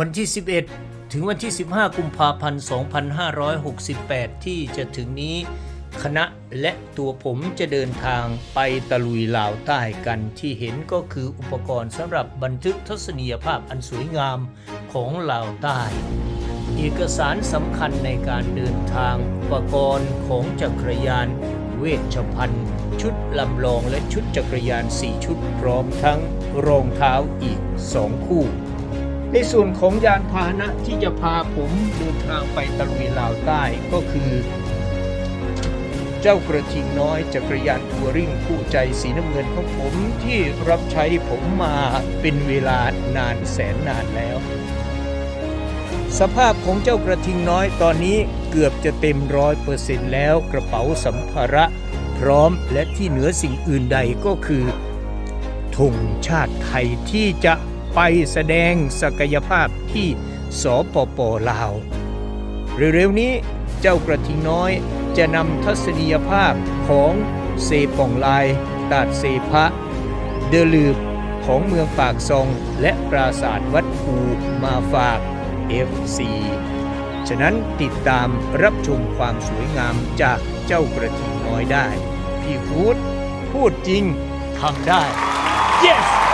วันที่ 11 ถึงวันที่ 15 กุมภาพันธ์ 2568 ที่จะถึงนี้ คณะและตัวผมจะเดินทางไปตะลุยลาวใต้กันที่เห็นก็คืออุปกรณ์สำหรับบันทึกทัศนียภาพอันสวยงามของลาวใต้ เอกสารสำคัญในการเดินทางอุปกรณ์ของจักรยาน เวชภัณฑ์ ชุดลำลองและชุดจักรยาน 4 ชุดพร้อมทั้งรองเท้าอีก 2 คู่ ในส่วนของยานพาหนะที่จะพาผมเดินทางไปตะลุยลาวใต้ก็คือ เจ้ากระทิงน้อยจักรยานทัวริงคู่ใจสีน้ำเงินของผมที่รับใช้ผมมาเป็นเวลานานแสนนานแล้ว สภาพของเจ้ากระทิงน้อยตอนนี้เกือบจะเต็มร้อยเปอร์เซ็นต์แล้วกระเป๋าสัมภาระพร้อมและที่เหนือสิ่งอื่นใดก็คือธงชาติไทยที่จะ ไปแสดงศักยภาพที่สปปลาว เร็วๆนี้เจ้ากระทิงน้อยจะนำทัศนียภาพของเซป่องลาย ตาดเซพะ เดลืบของเมืองปากซองและปราสาทวัดภูมาฝาก FC ฉะนั้นติดตามรับชมความสวยงามจากเจ้ากระทิงน้อยได้ พี่พูดพูดจริงทำได้ yes